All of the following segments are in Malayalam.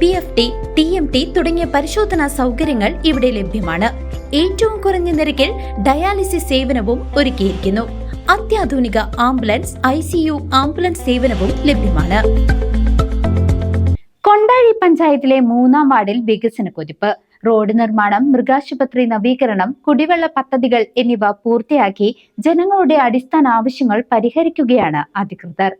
P F T T M T തുടങ്ങിയ പരിശോധനാ സൗകര്യങ്ങൾ ഇവിടെ ലഭ്യമാണ്. ഏറ്റവും കുറഞ്ഞ നിരക്കിൽ ഡയാലിസിസ് സേവനവും ഒരുക്കിയിരിക്കുന്നു. അത്യാധുനിക ambulance I C U ambulance സേവനവും ലഭ്യമാണ്. കൊണ്ടാഴി പഞ്ചായത്തിലെ മൂന്നാം വാർഡിൽ വികസന കുതിപ്പ്. റോഡ് നിർമ്മാണം മൃഗാശുപത്രി നവീകരണം കുടിവെള്ള പദ്ധതികൾ എന്നിവ പൂർത്തിയാക്കി ജനങ്ങളുടെ അടിസ്ഥാന ആവശ്യങ്ങൾ പരിഹരിക്കുകയാണ് അധികൃതർ.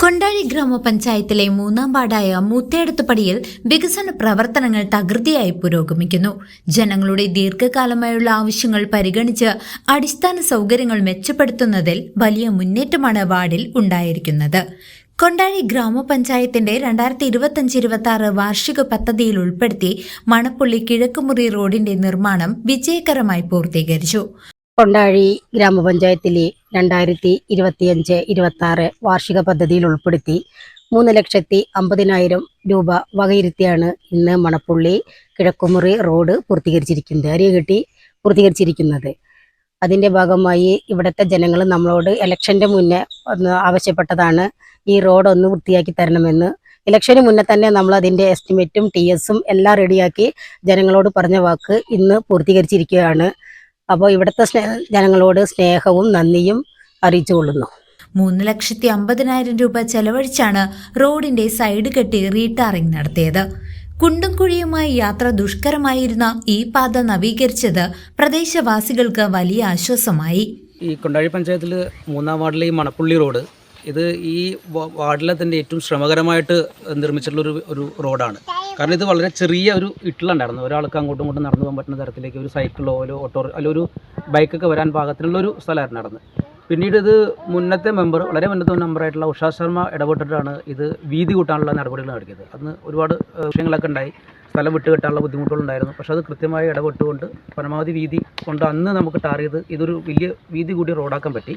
കൊണ്ടാഴി ഗ്രാമപഞ്ചായത്തിലെ മൂന്നാം വാർഡായ മൂത്തേടത്തുപടിയിൽ വികസന പ്രവർത്തനങ്ങൾ തകൃതിയായി പുരോഗമിക്കുന്നു. ജനങ്ങളുടെ ദീർഘകാലമായുള്ള ആവശ്യങ്ങൾ പരിഗണിച്ച് അടിസ്ഥാന സൗകര്യങ്ങൾ മെച്ചപ്പെടുത്തുന്നതിൽ വലിയ മുന്നേറ്റമാണ് വാർഡിൽ ഉണ്ടായിരിക്കുന്നത്. കൊണ്ടാഴി ഗ്രാമപഞ്ചായത്തിന്റെ രണ്ടായിരത്തി ഇരുപത്തിയഞ്ച് ഇരുപത്തി ആറ് വാർഷിക പദ്ധതിയിൽ ഉൾപ്പെടുത്തി മണപ്പുള്ളി കിഴക്കുമുറി റോഡിന്റെ നിർമ്മാണം വിജയകരമായി പൂർത്തീകരിച്ചു. കൊണ്ടാഴി ഗ്രാമപഞ്ചായത്തിലെ രണ്ടായിരത്തി ഇരുപത്തിയഞ്ച് ഇരുപത്തി വാർഷിക പദ്ധതിയിൽ ഉൾപ്പെടുത്തി മൂന്ന് ലക്ഷത്തി അമ്പതിനായിരം രൂപ വകയിരുത്തിയാണ് ഇന്ന് മണപ്പുള്ളി കിഴക്കുമുറി റോഡ് പൂർത്തീകരിച്ചിരിക്കുന്നത്. അരിയ കെട്ടി പൂർത്തീകരിച്ചിരിക്കുന്നത്. അതിന്റെ ഭാഗമായി ഇവിടുത്തെ ജനങ്ങൾ നമ്മളോട് ഇലക്ഷന്റെ മുന്നേ ആവശ്യപ്പെട്ടതാണ് ഈ റോഡ് ഒന്ന് വൃത്തിയാക്കി തരണമെന്ന്. ഇലക്ഷന് മുന്നേ തന്നെ നമ്മൾ അതിന്റെ എസ്റ്റിമേറ്റും ടി എസും എല്ലാം റെഡിയാക്കി ജനങ്ങളോട് പറഞ്ഞ വാക്ക് ഇന്ന് പൂർത്തീകരിച്ചിരിക്കുകയാണ്. അപ്പോൾ ഇവിടുത്തെ സ്നേഹ ജനങ്ങളോട് സ്നേഹവും നന്ദിയും അറിയിച്ചു കൊള്ളുന്നു മൂന്ന് ലക്ഷത്തി അമ്പതിനായിരം രൂപ ചെലവഴിച്ചാണ് റോഡിന്റെ സൈഡ് കെട്ടി റീടാറിംഗ് നടത്തിയത്. കുണ്ടും കുഴിയുമായി യാത്ര ദുഷ്കരമായിരുന്ന ഈ പാത നവീകരിച്ചത് പ്രദേശവാസികൾക്ക് വലിയ ആശ്വാസമായി. ഈ കൊണ്ടാഴി പഞ്ചായത്തിൽ മൂന്നാം വാർഡിലെ ഈ മണപ്പുള്ളി റോഡ് ഇത് ഈ വാർഡിലെ തന്നെ ഏറ്റവും ശ്രമകരമായിട്ട് നിർമ്മിച്ചിട്ടുള്ള ഒരു ഒരു റോഡാണ്. കാരണം ഇത് വളരെ ചെറിയ ഒരു ഇട്ടിലുണ്ടായിരുന്നു. ഒരാൾക്ക് അങ്ങോട്ടും ഇങ്ങോട്ടും നടന്നു പോകാൻ പറ്റുന്ന തരത്തിലേക്ക് ഒരു സൈക്കിളോ ഒരു ഓട്ടോ അല്ല ഒരു ബൈക്കൊക്കെ വരാൻ പാകത്തിനുള്ള ഒരു സ്ഥലമായിരുന്നു നടന്നത്. പിന്നീട് ഇത് മുന്നത്തെ മെമ്പർ വളരെ മുന്നത്തെ മെമ്പറായിട്ടുള്ള ഉഷാ ശർമ്മ ഇടപെട്ടിട്ടാണ് ഇത് വീതി കൂട്ടാനുള്ള നടപടികൾ നടത്തിയത്. അന്ന് ഒരുപാട് വിഷയങ്ങളൊക്കെ ഉണ്ടായി. സ്ഥലം വിട്ട് കിട്ടാനുള്ള ബുദ്ധിമുട്ടുകളുണ്ടായിരുന്നു പക്ഷേ അത് കൃത്യമായി ഇടപെട്ടുകൊണ്ട് പരമാവധി വീതി കൊണ്ട് അന്ന് നമുക്ക് ടാർ ചെയ്ത് ഇതൊരു വലിയ വീതി കൂടിയ റോഡാക്കാൻ പറ്റി.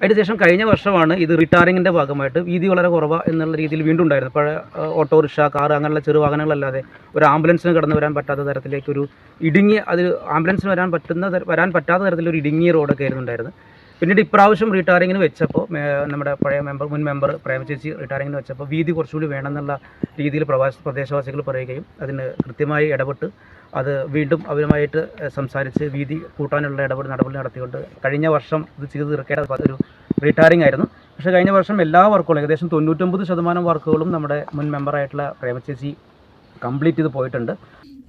അതിനുശേഷം കഴിഞ്ഞ വർഷമാണ് ഇത് റിട്ടയറിങ്ങിന്റെ ഭാഗമായിട്ട് വീതി വളരെ കുറവ് എന്നുള്ള രീതിയിൽ വീണ്ടും ഉണ്ടായിരുന്നു പഴയ ഓട്ടോറിക്ഷ കാർ അങ്ങനെയുള്ള ചെറു വാഹനങ്ങളല്ലാതെ ഒരു ആംബുലൻസിന് കടന്നു വരാൻ പറ്റാത്ത തരത്തിലേക്കൊരു ഇടുങ്ങിയ അത് ആംബുലൻസിന് വരാൻ പറ്റുന്ന വരാൻ പറ്റാത്ത തരത്തിലൊരു ഇടുങ്ങിയ റോഡൊക്കെ ആയിരുന്നു ഉണ്ടായിരുന്നത്. പിന്നീട് ഇപ്രാവശ്യം റിട്ടയറിങ്ങിന് വെച്ചപ്പോൾ നമ്മുടെ പഴയ മെമ്പർ മുൻ മെമ്പർ പ്രേമചേച്ചി റിട്ടയറിങ്ങിന് വെച്ചപ്പോൾ വീതി കുറച്ചുകൂടി വേണമെന്നുള്ള രീതിയിൽ പ്രവാസ പ്രദേശവാസികൾ പറയുകയും അതിന് കൃത്യമായി ഇടപെട്ട് അത് വീണ്ടും അവരുമായിട്ട് സംസാരിച്ച് വീതി കൂട്ടാനുള്ള ഇടപെടൽ നടപടി നടത്തിക്കൊണ്ട് കഴിഞ്ഞ വർഷം ഇത് ചെയ്ത് തീർക്കേണ്ട ഒരു റിട്ടയറിങ് ആയിരുന്നു. പക്ഷേ കഴിഞ്ഞ വർഷം എല്ലാ വർക്കുകളും ഏകദേശം തൊണ്ണൂറ്റൊമ്പത് ശതമാനം വർക്കുകളും നമ്മുടെ മുൻ മെമ്പറായിട്ടുള്ള പ്രേമചേച്ചി കംപ്ലീറ്റ് ചെയ്ത് പോയിട്ടുണ്ട്.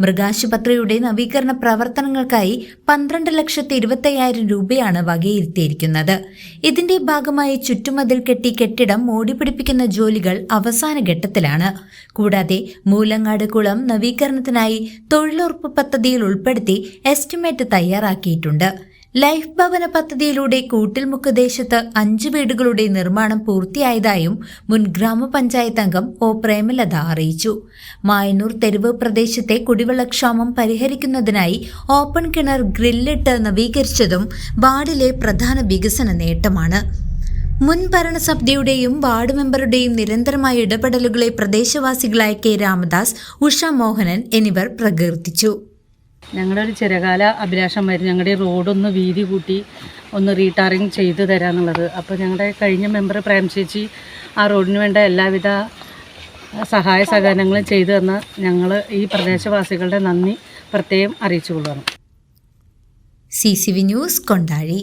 മൃഗാശുപത്രിയുടെ നവീകരണ പ്രവർത്തനങ്ങൾക്കായി പന്ത്രണ്ട് ലക്ഷത്തി ഇരുപത്തയ്യായിരം രൂപയാണ് വകയിരുത്തിയിരിക്കുന്നത്. ഇതിന്റെ ഭാഗമായി ചുറ്റുമതിൽ കെട്ടി കെട്ടിടം മോടിപിടിപ്പിക്കുന്ന ജോലികൾ അവസാന ഘട്ടത്തിലാണ്. കൂടാതെ മൂലങ്ങാട് കുളം നവീകരണത്തിനായി തൊഴിലുറപ്പ് പദ്ധതിയിൽ ഉൾപ്പെടുത്തി എസ്റ്റിമേറ്റ് തയ്യാറാക്കിയിട്ടുണ്ട്. ലൈഫ് ഭവന പദ്ധതിയിലൂടെ കൂട്ടിൽമുക്ക് ദേശത്ത് അഞ്ച് വീടുകളുടെ നിർമ്മാണം പൂർത്തിയായതായും മുൻ ഗ്രാമപഞ്ചായത്ത് അംഗം ഒ പ്രേമലത അറിയിച്ചു. മായന്നൂർ തെരുവ് പ്രദേശത്തെ കുടിവെള്ളക്ഷാമം പരിഹരിക്കുന്നതിനായി ഓപ്പൺ കിണർ ഗ്രില്ലിട്ട് നവീകരിച്ചതും വാർഡിലെ പ്രധാന വികസന നേട്ടമാണ്. മുൻ ഭരണസമിതിയുടെയും വാർഡ് മെമ്പറുടെയും നിരന്തരമായ ഇടപെടലുകളെ പ്രദേശവാസികളായ കെ രാമദാസ് ഉഷ മോഹനൻ എന്നിവർ പ്രകീർത്തിച്ചു. ഞങ്ങളുടെ ഒരു ചിരകാല അഭിലാഷമായിരുന്നു. ഞങ്ങളുടെ റോഡൊന്ന് വീതി കൂട്ടി ഒന്ന് റീടാറിങ് ചെയ്തു തരാന്നുള്ളത്. അപ്പോൾ ഞങ്ങളുടെ കഴിഞ്ഞ മെമ്പർ പ്രേം ചേച്ചി ആ റോഡിന് വേണ്ട എല്ലാവിധ സഹായ സഹകരണങ്ങളും ചെയ്തു തന്ന ഞങ്ങൾ ഈ പ്രദേശവാസികളുടെ നന്ദി പ്രത്യേകം അറിയിച്ചു കൊള്ളണം C C V news Kondazhy.